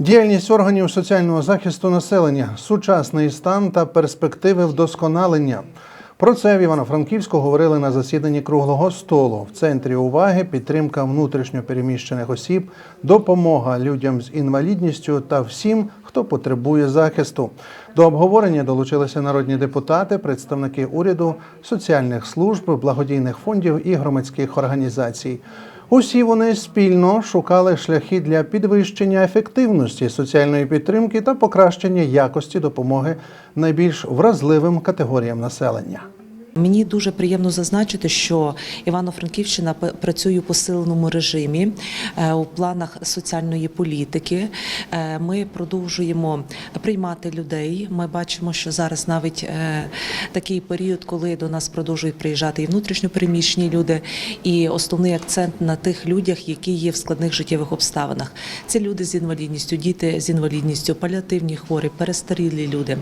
Діяльність органів соціального захисту населення, сучасний стан та перспективи вдосконалення. Про це в Івано-Франківську говорили на засіданні круглого столу. В центрі уваги підтримка внутрішньо переміщених осіб, допомога людям з інвалідністю та всім, хто потребує захисту. До обговорення долучилися народні депутати, представники уряду, соціальних служб, благодійних фондів і громадських організацій. Усі вони спільно шукали шляхи для підвищення ефективності соціальної підтримки та покращення якості допомоги найбільш вразливим категоріям населення. Мені дуже приємно зазначити, що Івано-Франківщина працює у посиленому режимі е, у планах соціальної політики. Е, Ми продовжуємо приймати людей. Ми бачимо, що зараз навіть е, такий період, коли до нас продовжують приїжджати і внутрішньопереміщені люди, і основний акцент на тих людях, які є в складних життєвих обставинах. Це люди з інвалідністю, діти з інвалідністю, паліативні хворі, перестарілі люди.